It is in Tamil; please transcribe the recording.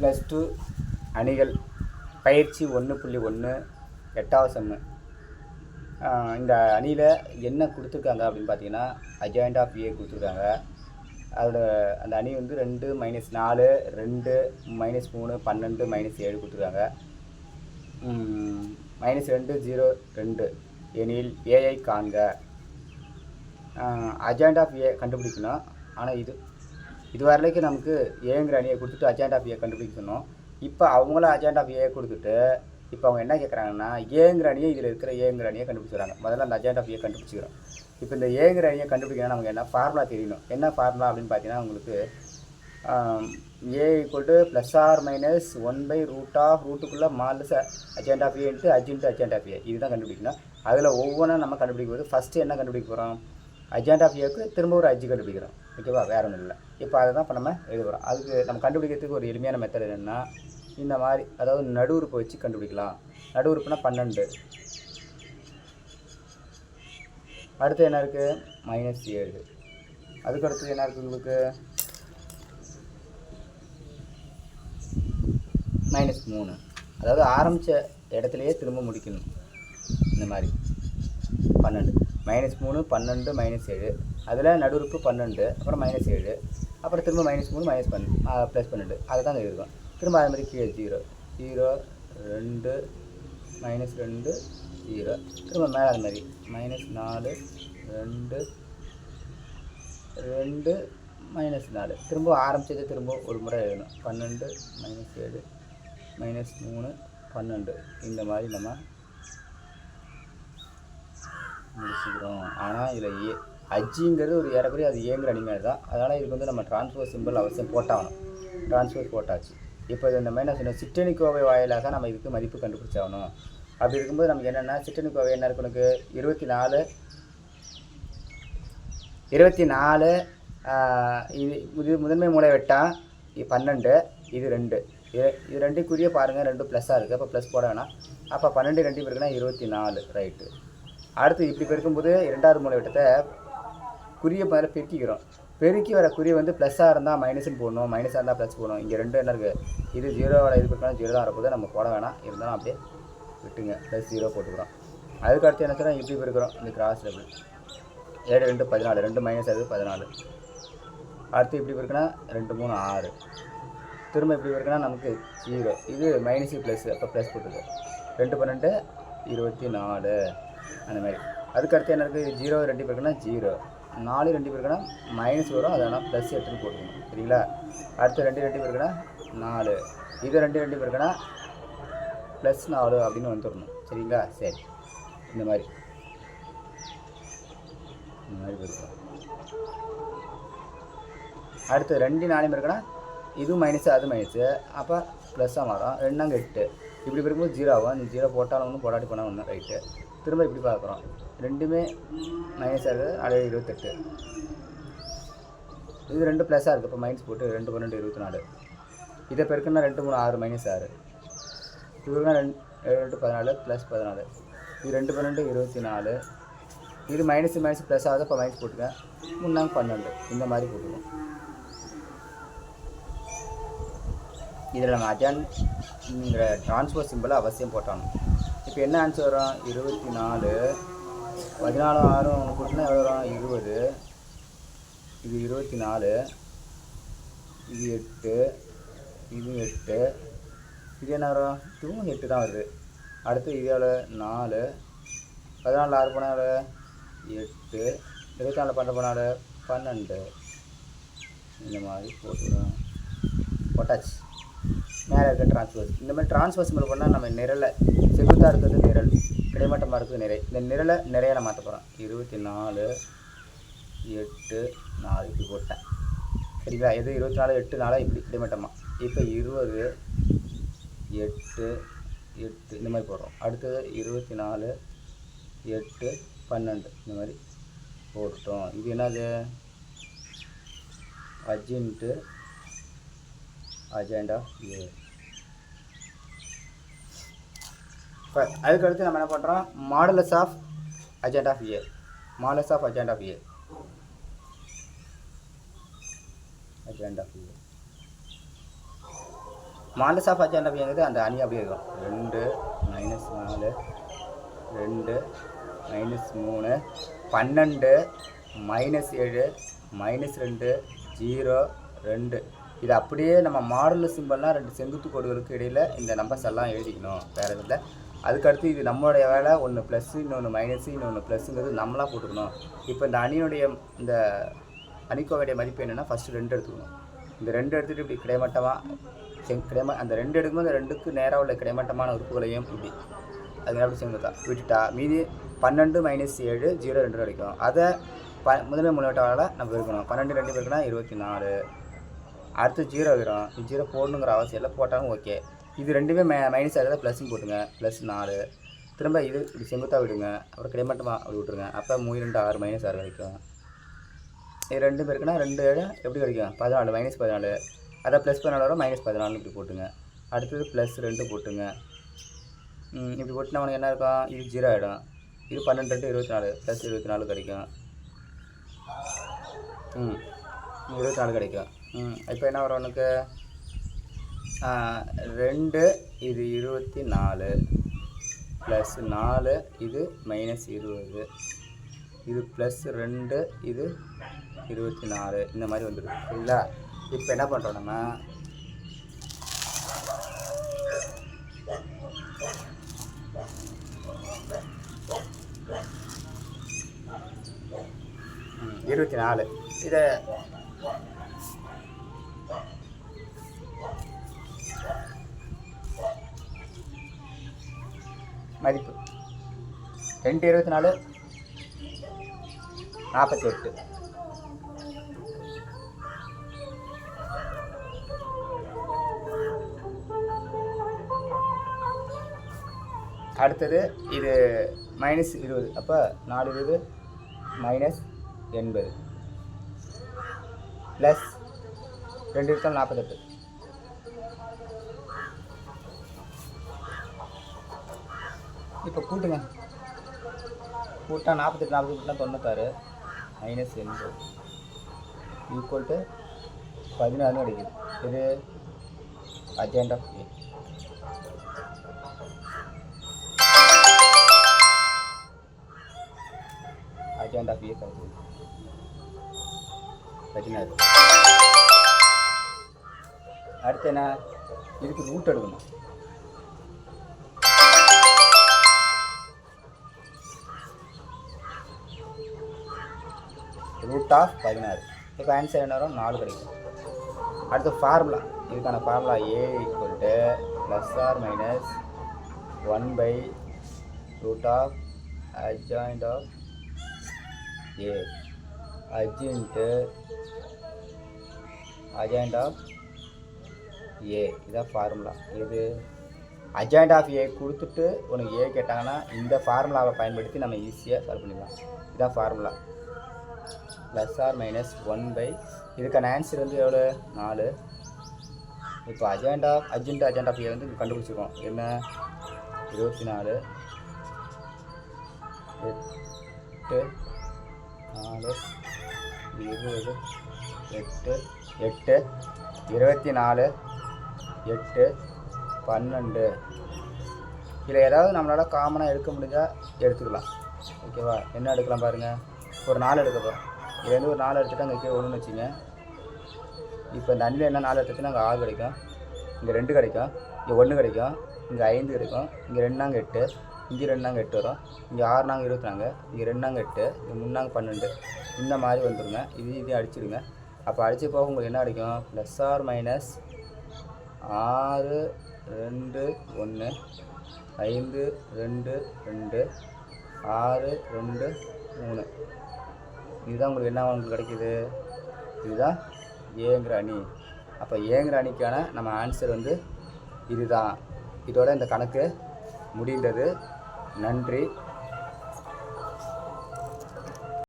ப்ளஸ் டூ அணிகள் பயிற்சி ஒன்று புள்ளி ஒன்று எட்டாவது செம்மு இந்த அணியில் என்ன கொடுத்துருக்காங்க அப்படின்னு பார்த்தீங்கன்னா அஜாயிண்ட் ஆஃப் ஏ கொடுத்துருக்காங்க. அதோட அந்த அணி வந்து ரெண்டு மைனஸ் நாலு ரெண்டு மைனஸ் மூணு பன்னெண்டு மைனஸ் ஏழு கொடுத்துருக்காங்க. மைனஸ் ரெண்டு ஜீரோ ரெண்டு. எனில் ஏஐ காண்க. அஜாயிண்ட் ஆஃப் ஏ கண்டுபிடிக்கணும். ஆனால் இது இது வரைக்கும் நமக்கு ஏங்கிற அணியை கொடுத்துட்டு அஜெண்ட் ஆஃப் ஏ கண்டுபிடிக்கணும் இப்போ அவங்களும் அஜெண்ட் ஆஃப் ஏ கொடுத்துட்டு இப்போ அவங்க என்ன கேட்குறாங்கன்னா ஏங்கிற அணியை இதில் இருக்கிற ஏங்கிற அணியை கண்டுபிடிச்சிடுறாங்க முதல்ல அந்த அஜெண்ட் ஆஃப் ஏ கண்டுபிடிச்சிக்கிறோம். இப்போ இந்த ஏங்கிற அணியை கண்டுபிடிக்கணும் நமக்கு என்ன ஃபார்முலா தெரியணும். என்ன ஃபார்முலா அப்படின்னு பார்த்தீங்கன்னா உங்களுக்கு A equal to plus or minus one by root of ரூட்டுக்குள்ளே modulus adjoint of A into adj into adjoint of A இதுதான் கண்டுபிடிக்கணும். அதில் ஒவ்வொன்றும் நம்ம கண்டுபிடிக்கும் போது ஃபஸ்ட்டு என்ன கண்டுபிடிக்க போகிறோம் அஜெண்ட் ஆஃப் ஏக்கு திரும்ப ஒரு அஜி கண்டுபிடிக்கிறோம். ஓகேவா? வேற ஒன்றும் இல்லை. இப்போ அதை தான் இப்போ நம்ம எழுத போகிறோம் அதுக்கு நம்ம கண்டுபிடிக்கிறதுக்கு ஒரு எளிமையான மெத்தட் என்னென்னா இந்த மாதிரி அதாவது நடு வச்சு கண்டுபிடிக்கலாம். நடு உறுப்புனா பன்னெண்டு. அடுத்து என்ன இருக்குது மைனஸ் ஏழு. அதுக்கு அடுத்து என்ன இருக்குது உங்களுக்கு? மைனஸ் மூணு. அதாவது ஆரம்பித்த இடத்துலையே திரும்ப முடிக்கணும். இந்த மாதிரி. பன்னெண்டு. மைனஸ் மூணு பன்னெண்டு மைனஸ் ஏழு. அதில் நடுவுறுப்பு பன்னெண்டு அப்புறம் மைனஸ் ஏழு. அப்புறம் திரும்ப மைனஸ் மூணு மைனஸ் பன்னெண்டு ப்ளஸ் பன்னெண்டு. அதை தான் இருக்கும் திரும்ப அதே மாதிரி கீழே ஜீரோ ஜீரோ ரெண்டு மைனஸ் ரெண்டு ஜீரோ திரும்ப மேலே அது மாதிரி. மைனஸ் நாலு ரெண்டு ரெண்டு மைனஸ் நாலு. திரும்ப ஆரம்பிச்சது திரும்ப ஒரு முறை எழுதணும். பன்னெண்டு மைனஸ் ஏழு மைனஸ் மூணு பன்னெண்டு. இந்த மாதிரி நம்ம முடிச்சுக்கிறோம். ஆனால் இதில் ஏ அஜிங்கிறது ஒரு ஏறக்குறைய அது ஏங்குற அடிமையாக தான் அதனால் இதுக்கு வந்து நம்ம டிரான்ஸ்ஃபர் சிம்பிள் அவசியம் போட்டாகணும். டிரான்ஸ்ஃபர் போட்டாச்சு. இப்போ இது இந்த மாதிரி நான் சொன்னேன் சிற்றணி கோவை வாயிலாக நம்ம இதுக்கு மதிப்பு கண்டுபிடிச்சாகணும். அப்படி இருக்கும்போது நமக்கு என்னென்னா சிற்றணி கோவை என்ன இருக்கு உனக்கு? இருபத்தி நாலு இருபத்தி நாலு இது இது முதன்மை மூளை வெட்டா பன்னெண்டு இது ரெண்டு. இது இது ரெண்டுக்குரிய பாருங்கள் ரெண்டு ப்ளஸ்ஸாக இருக்குது அப்போ ப்ளஸ் போட வேணாம். அப்போ பன்னெண்டு ரெண்டு பேருக்குன்னா இருபத்தி நாலு ரைட்டு அடுத்து இப்படி பெருக்கும்போது இரண்டாவது மூளை விட்டத்தை குறிய மேலே பெருக்கிக்கிறோம். பெருக்கி வர குறி வந்து ப்ளஸ்ஸாக இருந்தால் மைனஸ்னு போடணும். மைனஸாக இருந்தால் ப்ளஸ் போடணும். இங்கே ரெண்டு என்ன இருக்குது இது ஜீரோவோட இது பெருக்கணும் ஜீரோ தான் வரப்போது நம்ம போட வேணாம். இருந்தாலும் அப்படியே விட்டுங்க. ப்ளஸ் ஜீரோ போட்டுக்கிறோம். அதுக்கு அடுத்து என்ன சொன்னால் இப்படி பெருக்கிறோம். இந்த கிராஸ் டபுள் ஏழு ரெண்டு பதினாலு. ரெண்டு மைனஸ் அது பதினாலு. அடுத்து இப்படி இருக்குன்னா ரெண்டு மூணு ஆறு. திரும்ப இப்படி இருக்குன்னா நமக்கு ஜீரோ இது மைனஸு ப்ளஸ் அப்போ ப்ளஸ் போட்டுருக்கு ரெண்டு பன்னெண்டு இருபத்தி நாலு. அந்த மாதிரி. அதுக்கு அடுத்து என்ன இருக்குது ஜீரோ ரெண்டு பேருக்குன்னா ஜீரோ. நாலு ரெண்டு பேருக்குன்னா மைனஸ் வரும். அதனால் ப்ளஸ் எட்டுன்னு போட்டுக்கணும். சரிங்களா? அடுத்து ரெண்டு ரெண்டு பேருக்குன்னா நாலு. இது ரெண்டு ரெண்டு பேருக்குன்னா ப்ளஸ் நாலு அப்படின்னு வந்துடணும். சரிங்களா? சரி. இந்த மாதிரி. இந்த மாதிரி இருக்கும் அடுத்து ரெண்டு நாலு இருக்குன்னா இது மைனஸு அது மைனஸு அப்போ ப்ளஸ்ஸாக மாறும். ரெண்டாங்க எட்டு. இப்படி இருக்கும்போது ஜீரோ நீ ஜீரோ போட்டாலும் ஒன்று போடாட்டி போனால் ஒன்று ரைட்டு திரும்ப இப்படி பார்க்குறோம். ரெண்டுமே மைனஸாக இருக்குது. நாலு இருபத்தெட்டு. இது ரெண்டு ப்ளஸ்ஸாக இருக்குது. இப்போ மைனஸ் போட்டு ரெண்டு பன்னெண்டு இருபத்தி நாலு. இதை பெருக்குன்னா ரெண்டு மூணு ஆறு மைனஸ் ஆறு. இதுனா ரெண்டு ரெண்டு பதினாலு ப்ளஸ் பதினாலு. இது ரெண்டு பன்னெண்டு இருபத்தி நாலு. இது மைனஸ் மைனஸ் ப்ளஸ் ஆகுது. இப்போ மைனஸ் போட்டுக்கேன் முன்னாங்க பன்னெண்டு. இந்த மாதிரி போட்டுருவோம் இதில் நம்ம அப்படிங்கிற டிரான்ஸ்ஃபர் சிம்பிளை அவசியம் போட்டாகணும் இப்போ என்ன ஆன்சர் வரும்? இருபத்தி நாலு பதினாலும் ஆறும் ஒன்று கூட்டினா எவ்வளோ வரும்? இருபது. இது இருபத்தி நாலு இது எட்டு. இது எட்டு. இது என்ன வரும்? இதுவும் எட்டு தான் வருது. அடுத்து இது எவ்வளோ நாலு. பதினாலு ஆறு போனால் எவ்வளோ எட்டு. இருபத்தி நாலு பன்னெண்டு போனால் பன்னெண்டு. இந்த மாதிரி போட்டுருவோம். போட்டாச்சு. மேலே இருக்க ட்ரான்ஸ்ஃபர்ஸ் இந்த மாதிரி ட்ரான்ஸ்ஃபர் மேலே பண்ணால் நம்ம நிரலை செகுத்தாக இருக்கிறது நிரல் கிடைமட்டமாக இருக்கிறது நிறை. இந்த நிரலை நிறைய மாற்ற போகிறோம் இருபத்தி நாலு எட்டு நாலு இப்படி போட்டேன். சரிங்களா? எது இருபத்தி நாலு எட்டு நாளாக இப்படி கிடைமட்டமாக இப்போ இருபது எட்டு எட்டு இந்த மாதிரி போடுறோம். அடுத்தது இருபத்தி நாலு எட்டு பன்னெண்டு. இந்த மாதிரி போட்டுட்டோம். இது என்னது? அர்ஜென்ட்டு அஜெண்டா ஏ இப்போ அதுக்கடுத்து நம்ம என்ன பண்ணுறோம் modulus of adjoint of A modulus of adjoint of A adjoint of A modulus of adjoint of இயர்ங்கிறது அந்த அணி அப்படியே இருக்கும். ரெண்டு மைனஸ் நாலு ரெண்டு மைனஸ் மூணு பன்னெண்டு மைனஸ் ஏழு மைனஸ் ரெண்டு ஜீரோ ரெண்டு. இது அப்படியே நம்ம மாடல் சிம்பிள்லாம் ரெண்டு செங்குத்து கோடுகளுக்கு இடையில் இந்த நம்பர்ஸ் எல்லாம் எழுதிக்கணும். வேறு இதில் அதுக்கடுத்து இது நம்மளுடைய வேலை ஒன்று ப்ளஸ்ஸு இன்னொன்று மைனஸு இன்னொன்று ப்ளஸ்ஸுங்கிறது நம்மளாக போட்டுக்கணும். இப்போ இந்த அணியினுடைய இந்த அணிக்கோவையுடைய மதிப்பு என்னென்னா ஃபஸ்ட்டு ரெண்டு எடுத்துக்கணும். இந்த ரெண்டு எடுத்துகிட்டு இப்படி கிடைமட்டமாக செங் கிடைம அந்த ரெண்டு எடுக்கும்போது அந்த ரெண்டுக்கு நேராக உள்ள கிடைமட்டமான உறுப்புகளையும் இப்படி அது அப்படி செங்குத்தா விட்டுட்டா மீதி பன்னெண்டு மைனஸ் ஏழு ஜீரோ ரெண்டு கிடைக்கும் அதை ப முதன்மை முன்னோட்டால் நம்ம இருக்கணும். பன்னெண்டு ரெண்டு பேருக்குனா இருபத்தி நாலு. அடுத்து ஜீரோ வரும் ஜீரோ போடணுங்கிற அவசியம் இல்லை போட்டாலும் ஓகே இது ரெண்டுமே மை மைனஸ் ஆகிறத ப்ளஸ்ஸும் போட்டுங்க. ப்ளஸ் நாலு. திரும்ப இது இப்படி செங்குத்தாக விடுங்க. அப்புறம் கிடைமட்டமாக அப்படி விட்ருங்க அப்போ மூணு ரெண்டு ஆறு மைனஸ் ஆறு கிடைக்கும். இது ரெண்டு பேருக்குன்னா ரெண்டு ஏழு எப்படி கிடைக்கும்? பதினாலு மைனஸ் பதினாலு. அதான் ப்ளஸ் பதினாலு வரும் மைனஸ் பதினாலு இப்படி போட்டுங்க. அடுத்தது ப்ளஸ் ரெண்டு போட்டுங்க. இப்படி போட்டுனா உனக்கு என்ன இருக்கும்? இது ஜீரோ ஆகிடும் இது பன்னெண்டு ரெண்டு இருபத்தி நாலு. ப்ளஸ் இருபத்தி நாலு கிடைக்கும். ம் இருபத்தி நாலு கிடைக்கும். ம் இப்போ என்ன வரும் உனக்கு? ரெண்டு இது இருபத்தி நாலு ப்ளஸ் நாலு இது மைனஸ் இருபது. இது ப்ளஸ் ரெண்டு இது இருபத்தி நாலு இந்த மாதிரி வந்துடும் சரிங்களா? இப்போ என்ன பண்ணுறோம் நம்ம? இருபத்தி நாலு இதை மதிப்பு. ரெண்டு இருபத்தி நாலு நாற்பத்தி எட்டு அடுத்தது இது மைனஸ் இருபது. அப்போ நாலு இருபது மைனஸ் எண்பது. ப்ளஸ் ரெண்டு இருபத்தி நாற்பத்தெட்டு இப்போ கூட்டுங்க. கூட்டா நாற்பத்தெட்டு நாற்பத்தெட்டுனா தொண்ணூத்தாறு. மைனஸ் எண்பது ஈக்குவல் டு பதினாறு கிடைக்குது இது adjoint of A adjoint of A கிடைக்குது பதினாறு. அடுத்து என்ன? இதுக்கு ரூட் எடுக்கணும். ரூட் ஆஃப் பதினாறு. இப்போ ஆன்சர் என்ன வரும்? நாலு கிடைக்கும். அடுத்து ஃபார்முலா இதுக்கான formula A equal to plus or minus one by root of adjoint of A adj into adjoint of A இதான் ஃபார்முலா இது அஜாயிண்ட் ஆஃப் ஏ கொடுத்துட்டு உனக்கு ஏ கேட்டாங்கன்னா இந்த ஃபார்முலாவை பயன்படுத்தி நம்ம ஈஸியாக சால்வ் பண்ணிடலாம் இதான் formula plus or minus one by இதுக்கான ஆன்சர் வந்து எவ்வளோ நாலு. இப்போ அஜெண்டா ஆஃப் அஜெண்டா அஜெண்ட் வந்து கண்டுபிடிச்சிருக்கோம். என்ன? இருபத்தி நாலு. எட்டு. நாலு. இருபது. எட்டு. எட்டு. இருபத்தி நாலு. எட்டு. பன்னெண்டு. இதில் ஏதாவது நம்மளால் காமனாக எடுக்க முடிஞ்சால் எடுத்துக்கலாம். ஓகேவா என்ன எடுக்கலாம் பாருங்கள் ஒரு நாலு எடுக்க போகிறோம் இதுலேருந்து ஒரு நாலு எடுத்துகிட்டு அங்கே கீழே ஒன்றுன்னு வச்சுங்க. இப்போ இந்த அண்ணில் என்ன நாலு எடுத்துச்சுன்னா அங்கே ஆறு கிடைக்கும். இங்கே ரெண்டு கிடைக்கும். இங்கே ஒன்று கிடைக்கும். இங்கே ஐந்து கிடைக்கும். இங்கே ரெண்டாங்க எட்டு. இங்கே ரெண்டாங்க எட்டு வரும். இங்கே ஆறு நாங்கள் இருபத்தி நாங்க இங்கே ரெண்டாங்க எட்டு. இங்கே முன்னாங்க பன்னெண்டு. இந்த மாதிரி வந்துடுங்க இது இதையும் அடிச்சிடுங்க. அப்போ அடித்து போக உங்களுக்கு என்ன கிடைக்கும்? ப்ளஸ் ஆர் மைனஸ் ஆறு ரெண்டு ஒன்று ஐந்து ரெண்டு ரெண்டு. ஆறு ரெண்டு மூணு. இதுதான் உங்களுக்கு என்ன உங்களுக்கு கிடைக்கிது? இதுதான் ஏங்கிற அணி. அப்போ ஏங்கிற அணிக்கான நம்ம ஆன்சர் வந்து இதுதான். இதோட இந்த கணக்கு முடிந்தது. நன்றி.